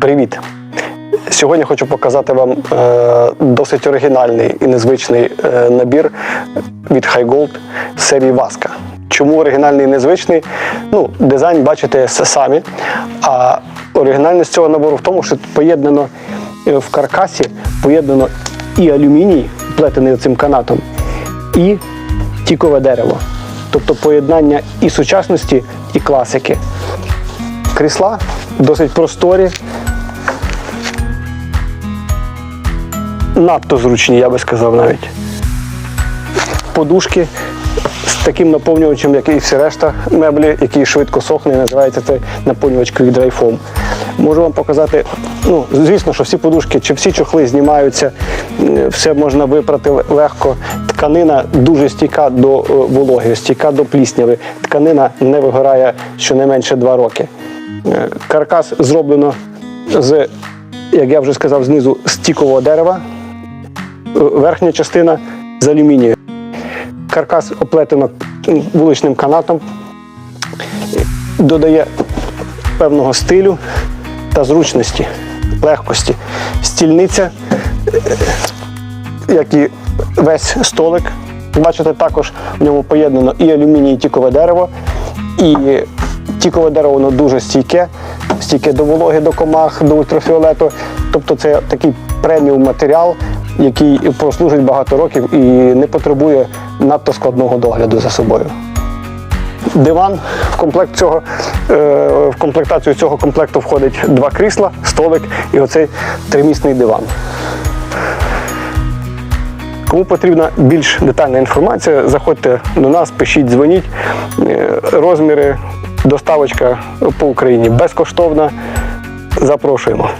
Привіт! Сьогодні хочу показати вам е, досить оригінальний і незвичний е, набір від High Gold серії Васка. Чому оригінальний і незвичний? Ну, дизайн бачите самі. А оригінальність цього набору в тому, що поєднано е, в каркасі поєднано і алюміній, плетений цим канатом, і тікове дерево. Тобто поєднання і сучасності, і класики. Крісла досить просторі, надто зручні, я би сказав навіть. Подушки з таким наповнювачем, як і всі решта меблі, який швидко сохне, називається це наповнювач Foam. Можу вам показати, ну, звісно, що всі подушки чи всі чохли знімаються, все можна випрати легко. Тканина дуже стійка до е, вологи, стійка до плісняви. Тканина не вигорає щонайменше 2 роки. Е, Каркас зроблено з, як я вже сказав, знизу стікового дерева, Е, верхня частина з алюмінію. Каркас оплетено вуличним канатом, додає певного стилю та зручності, легкості. Стільниця, е, як і весь столик. Бачите, також в ньому поєднано і алюміній, і тікове дерево. І тікове дерево воно дуже стійке, стійке до вологи, до комах, до ультрафіолету. Тобто це такий преміум матеріал, який прослужить багато років і не потребує надто складного догляду за собою. Диван в комплект цього е, в комплектацію цього комплекту входить два крісла, столик і оцей тримісний диван. Кому потрібна більш детальна інформація, заходьте до нас, пишіть, дзвоніть. Е, Розміри, доставочка по Україні безкоштовна. Запрошуємо.